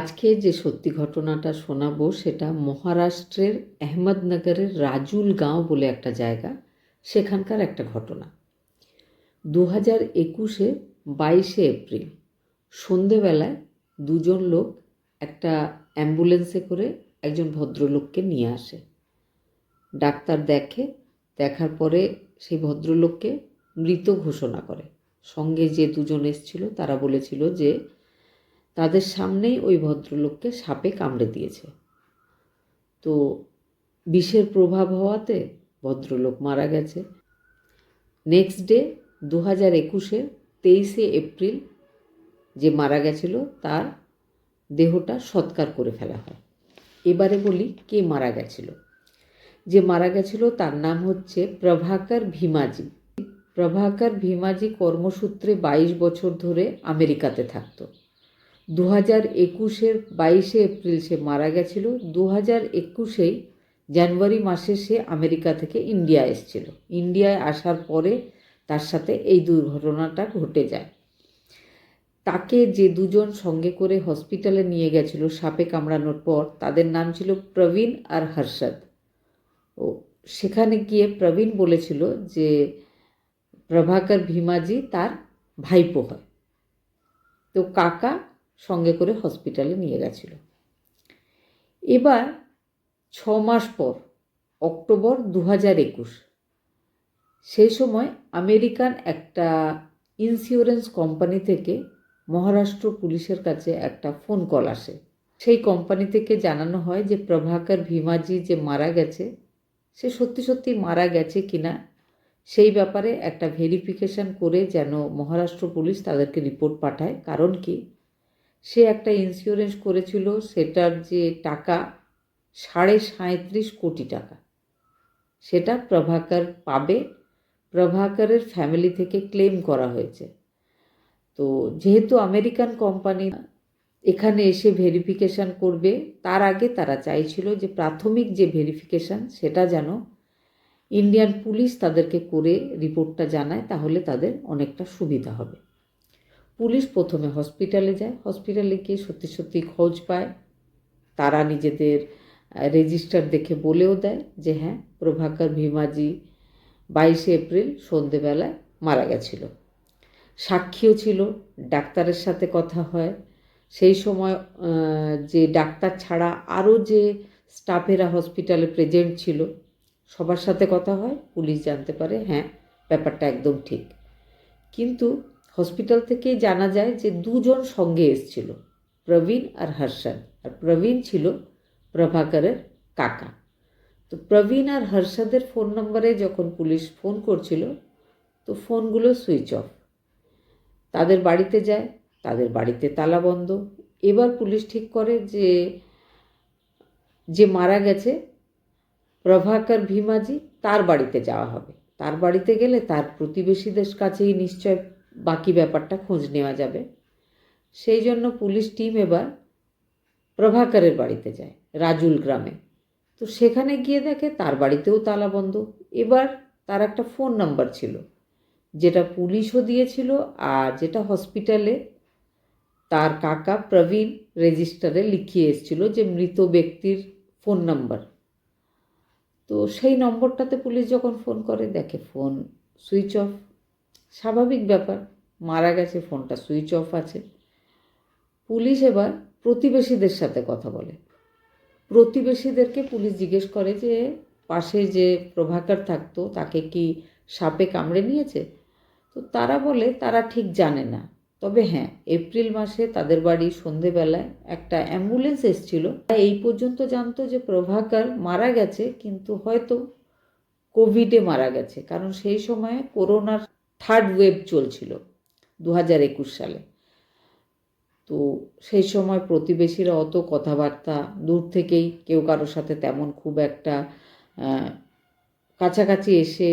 আজকে যে সত্যি ঘটনাটা শোনাবো সেটা মহারাষ্ট্রের আহমদনগরের রাজুল গাঁও বলে একটা জায়গা, সেখানকার একটা ঘটনা। দু হাজার একুশে বাইশে এপ্রিল, সন্ধেবেলায় দুজন লোক একটা অ্যাম্বুলেন্সে করে একজন ভদ্রলোককে নিয়ে আসে। ডাক্তার দেখে, দেখার পরে সেই ভদ্রলোককে মৃত ঘোষণা করে। সঙ্গে যে দুজন এসেছিল, তারা বলেছিল যে তাদের সামনেই ওই ভদ্রলোককে সাপে কামড়ে দিয়েছে। তো বিষের প্রভাব হওয়াতে ভদ্রলোক মারা গেছে। নেক্সট ডে দু হাজার একুশের তেইশে এপ্রিল যে মারা গেছিল, তার দেহটা সৎকার করে ফেলা হয়। এবারে বলি কে মারা গেছিল। যে মারা গেছিল, তার নাম হচ্ছে প্রভাকর ভীমাজি। প্রভাকর ভীমাজি কর্মসূত্রে বাইশ বছর ধরে আমেরিকাতে থাকতো। দু হাজার একুশের বাইশে এপ্রিল সে মারা গেছিল দু হাজার একুশেই জানুয়ারি মাসে সে আমেরিকা থেকে ইন্ডিয়া এসেছিল। ইন্ডিয়ায় আসার পরে তার সাথে এই দুর্ঘটনাটা ঘটে যায়। তাকে যে দুজন সঙ্গে করে হসপিটালে নিয়ে গেছিল সাপে কামড়ানোর পর, তাদের নাম ছিল প্রবীণ আর হর্ষদ। ও, সেখানে গিয়ে প্রবীণ বলেছিল যে, প্রভাকর ভীমাজি তার ভাইপো হয়। তো কাকা সঙ্গে করে হসপিটালে নিয়ে গেছিল। এবার ছ মাস পর, অক্টোবর দু হাজার একুশ, সেই সময় আমেরিকান একটা ইন্স্যুরেন্স কোম্পানি থেকে মহারাষ্ট্র পুলিশের কাছে একটা ফোন কল আসে। সেই কোম্পানি থেকে জানানো হয় যে, প্রভাকর ভীমাজি যে মারা গেছে, সে সত্যি সত্যি মারা গেছে কিনা, সেই ব্যাপারে একটা ভেরিফিকেশন করে যেন মহারাষ্ট্র পুলিশ তাদেরকে রিপোর্ট পাঠায়। কারণ কি? সে একটা ইন্স্যুরেন্স করেছিল, সেটার যে টাকা, সাড়ে সাঁত্রিশ কোটি টাকা। সেটা প্রভাকর পাবে, প্রভাকরের ফ্যামিলি থেকে ক্লেম করা হয়েছে। তো যেহেতু আমেরিকান কোম্পানি এখানে এসে ভেরিফিকেশান করবে, তার আগে তারা চাইছিল যে প্রাথমিক যে ভেরিফিকেশান সেটা যেন ইন্ডিয়ান পুলিশ তাদেরকে করে রিপোর্টটা জানায়, তাহলে তাদের অনেকটা সুবিধা হবে। পুলিশ প্রথমে হসপিটালে যায়। হসপিটালে গিয়ে সত্যি সত্যি খোঁজ পায়। তারা নিজেদের রেজিস্টার দেখে বলেও দেয় যে হ্যাঁ প্রভাকর ভীমাজি বাইশে এপ্রিল সন্ধেবেলায় মারা গেছিল। সাক্ষীও ছিল, ডাক্তারের সাথে কথা হয়। সেই সময় যে ডাক্তার ছাড়া আরও যে স্টাফেরা হসপিটালে প্রেজেন্ট ছিল, সবার সাথে কথা হয়। পুলিশ জানতে পারে হ্যাঁ ব্যাপারটা একদম ঠিক। কিন্তু হসপিটাল থেকেই জানা যায় যে দুজন সঙ্গে এসছিল, প্রবীণ আর হর্ষদ আর প্রবীণ ছিল প্রভাকরের কাকা। তো প্রবীণ আর হর্ষদের ফোন নম্বরে যখন পুলিশ ফোন করছিল, তো ফোনগুলো সুইচ অফ। তাদের বাড়িতে যায়, তাদের বাড়িতে তালা বন্ধ। এবার পুলিশ ঠিক করে যে যে মারা গেছে প্রভাকর ভীমাজি, তার বাড়িতে যাওয়া হবে। তার বাড়িতে গেলে তার প্রতিবেশীদের কাছেই নিশ্চয় বাকি ব্যাপারটা খোঁজ নেওয়া যাবে। সেই জন্য পুলিশ টিম এবার প্রভাকরের বাড়িতে যায়, রাজুল গ্রামে। তো সেখানে গিয়ে দেখে তার বাড়িতেও তালা বন্ধ। এবার তার একটা ফোন নাম্বার ছিল, যেটা পুলিশও দিয়েছিল আর যেটা হসপিটালে তার কাকা প্রবীণ রেজিস্টারে লিখিয়ে এসেছিল যে মৃত ব্যক্তির ফোন নাম্বার। তো সেই নম্বরটাতে পুলিশ যখন ফোন করে, দেখে ফোন সুইচ অফ। স্বাভাবিক ব্যাপার, মারা গেছে, ফোনটা সুইচ অফ আছে। পুলিশ এবার প্রতিবেশীদের সাথে কথা বলে। প্রতিবেশীদেরকে পুলিশ জিজ্ঞেস করে যে, পাশে যে প্রভাকর থাকতো, তাকে কি সাপে কামড়ে নিয়েছে? তো তারা বলে, তারা ঠিক জানে না। তবে হ্যাঁ এপ্রিল মাসে তাদের বাড়ি সন্ধেবেলায় একটা অ্যাম্বুলেন্স এসছিল। এই পর্যন্ত জানতো যে প্রভাকর মারা গেছে, কিন্তু হয়তো কোভিডে মারা গেছে। কারণ সেই সময়ে করোনার থার্ড ওয়েভ চলছিল দু হাজার একুশ সালে। তো সেই সময় প্রতিবেশীরা অত কথাবার্তা, দূর থেকেই কেউ কারোর সাথে তেমন খুব একটা কাছাকাছি এসে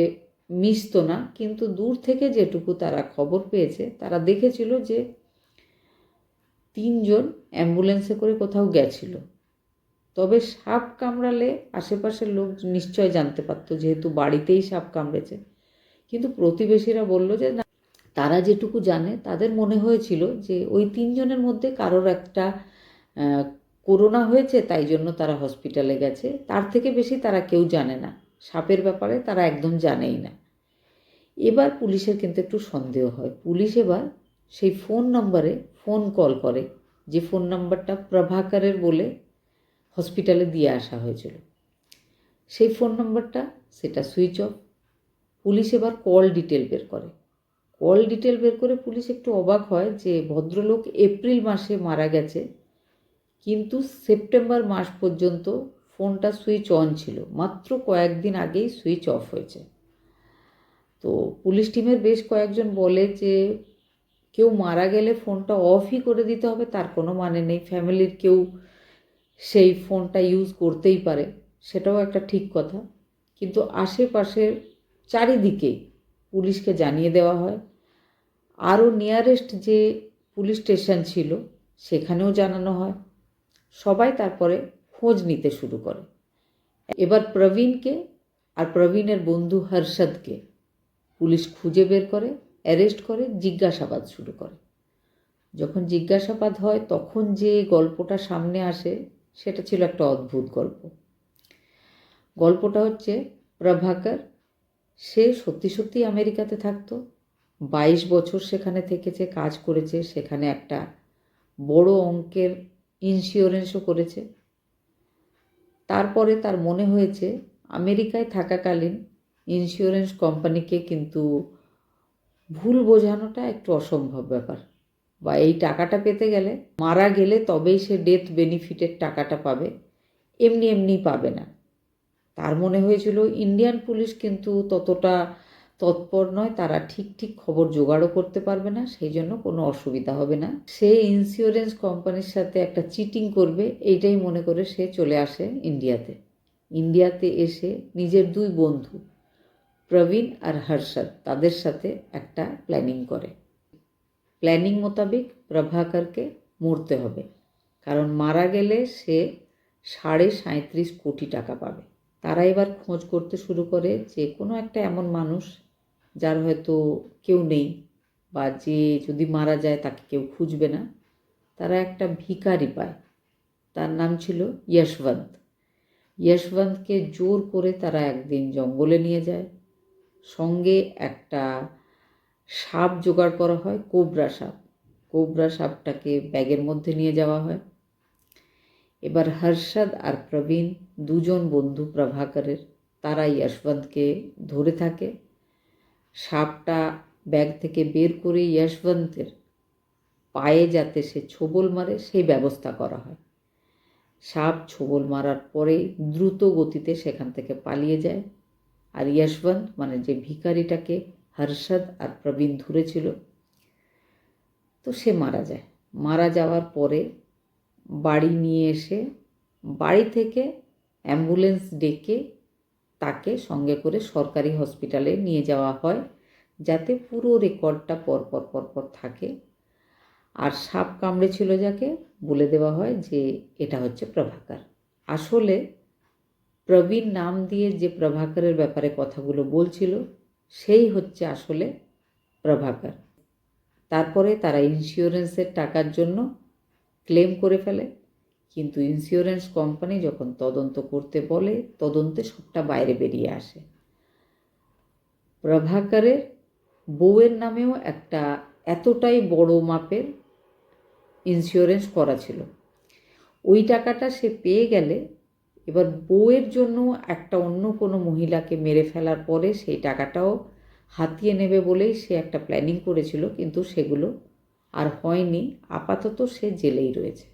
মিশতো না। কিন্তু দূর থেকে যেটুকু তারা খবর পেয়েছে, তারা দেখেছিল যে তিনজন অ্যাম্বুলেন্সে করে কোথাও গেছিল। তবে সাপ কামড়ালে আশেপাশের লোক নিশ্চয় জানতে পারতো, যেহেতু বাড়িতেই সাপ কামড়েছে। কিন্তু প্রতিবেশীরা বলল যে, না, তারা যেটুকু জানে, তাদের মনে হয়েছিল যে, ওই তিনজনের মধ্যে কারোর একটা করোনা হয়েছে, তাই জন্য তারা হসপিটালে গেছে। তার থেকে বেশি তারা কেউ জানে না। সাপের ব্যাপারে তারা একদম জানেই না। এবার পুলিশের কিন্তু একটু সন্দেহ হয়। পুলিশ এবার সেই ফোন নম্বরে ফোন কল করে, যে ফোন নাম্বারটা প্রভাকরের বলে হসপিটালে দিয়ে আসা হয়েছিল। সেই ফোন নম্বরটা, সেটা সুইচ অফ পুলিশ এবার কল ডিটেল বের করে। কল ডিটেল বের করে পুলিশ একটু অবাক হয় যে ভদ্রলোক এপ্রিল মাসে মারা গেছে, কিন্তু সেপ্টেম্বর মাস পর্যন্ত ফোনটা সুইচ অন ছিল। মাত্র কয়েকদিন আগেই সুইচ অফ হয়েছে। তো পুলিশ টিমের বেশ কয়েকজন বলে যে কেউ মারা গেলে ফোনটা অফই করে দিতে হবে, তার কোনো মানে নেই। ফ্যামিলির কেউ সেই ফোনটা ইউজ করতেই পারে, সেটাও একটা ঠিক কথা। কিন্তু আশেপাশের চারিদিকে পুলিশকে জানিয়ে দেওয়া হয়। আরও নিয়ারেস্ট যে পুলিশ স্টেশন ছিল, সেখানেও জানানো হয়। সবাই তারপরে খোঁজ নিতে শুরু করে। এবার প্রবীণকে আর প্রবীণের বন্ধু হর্ষদকে পুলিশ খুঁজে বের করে অ্যারেস্ট করে, জিজ্ঞাসাবাদ শুরু করে। যখন জিজ্ঞাসাবাদ হয়, তখন যে গল্পটা সামনে আসে, সেটা ছিল একটা অদ্ভুত গল্প। গল্পটা হচ্ছে প্রভাকর সে সত্যি সত্যি আমেরিকাতে থাকতো। বাইশ বছর সেখানে থেকেছে কাজ করেছে, সেখানে একটা বড় অঙ্কের ইন্স্যুরেন্সও করেছে। তারপরে তার মনে হয়েছে, আমেরিকায় থাকাকালীন ইন্স্যুরেন্স কোম্পানিকে কিন্তু ভুল বোঝানোটা একটু অসম্ভব ব্যাপার। বা এই টাকাটা পেতে গেলে, মারা গেলে তবেই সে ডেথ বেনিফিটের টাকাটা পাবে। এমনি এমনি পাবে না। তার মনে হয়েছিল ইন্ডিয়ান পুলিশ কিন্তু ততটা তৎপর নয়, তারা ঠিক ঠিক খবর জোগাড়ও করতে পারবে না, সেই জন্য কোনো অসুবিধা হবে না। সে ইন্স্যুরেন্স কোম্পানির সাথে একটা চিটিং করবে, এইটাই মনে করে সে চলে আসে ইন্ডিয়াতে। ইন্ডিয়াতে এসে নিজের দুই বন্ধু, প্রবীণ আর হর্ষদ, তাদের সাথে একটা প্ল্যানিং করে। প্ল্যানিং মোতাবেক প্রভাকরকে মরতে হবে, কারণ মারা গেলে সে সাড়ে সাঁত্রিশ কোটি টাকা পাবে। তারা এবার খোঁজ করতে শুরু করে যে কোনো একটা এমন মানুষ যার হয়তো কেউ নেই বা যে যদি মারা যায় তাকে কেউ খুঁজবে না। তারা একটা ভিখারি পায়। তার নাম ছিল যশবন্ত যশবন্তকে জোর করে তারা একদিন জঙ্গলে নিয়ে যায়। সঙ্গে একটা সাপ জোগাড় করা হয়, কোবরা সাপ। কোবরা সাপটাকে ব্যাগের মধ্যে নিয়ে যাওয়া হয়। এবার হর্ষদ আর প্রবীণ দুজন বন্ধু প্রভাকরের তারা যশবন্তকে ধরে থাকে। সাপটা ব্যাগ থেকে বের করে যশবন্তের পায়ে যাতে সে ছোবল মারে, সেই ব্যবস্থা করা হয়। সাপ ছোবল মারার পরে দ্রুত গতিতে সেখান থেকে পালিয়ে যায়। আর যশবন্ত মানে যে ভিখারিটাকে হর্ষদ আর প্রবীণ ধরেছিল, তো সে মারা যায়। মারা যাওয়ার পরে বাড়ি নিয়ে এসে বাড়ি থেকে অ্যাম্বুলেন্স ডেকে তাকে সঙ্গে করে সরকারি হসপিটালে নিয়ে যাওয়া হয়, যাতে পুরো রেকর্ডটা পরপর পরপর থাকে। আর সাপ কামড়েছিল যাকে বলে দেওয়া হয় যে এটা হচ্ছে প্রভাকর। আসলে প্রবীণ নাম দিয়ে যে প্রভাকরের ব্যাপারে কথাগুলো বলছিল, সেই হচ্ছে আসলে প্রভাকর। তারপরে তারা ইন্স্যুরেন্সের টাকার জন্য ক্লেম করে ফেলে। কিন্তু ইন্স্যুরেন্স কোম্পানি যখন তদন্ত করতে বলে, তদন্তে সবটা বাইরে বেরিয়ে আসে। প্রভাকরের বউয়ের নামেও একটা এতটাই বড় মাপের ইন্স্যুরেন্স করা ছিল। ওই টাকাটা সে পেয়ে গেলে এবার বউয়ের জন্য একটা অন্য কোনো মহিলাকে মেরে ফেলার পরে সেই টাকাটাও হাতিয়ে নেবে বলেই সে একটা প্ল্যানিং করেছিল, কিন্তু সেগুলো আর হয়নি আপাতত সে জেলেই রয়েছে।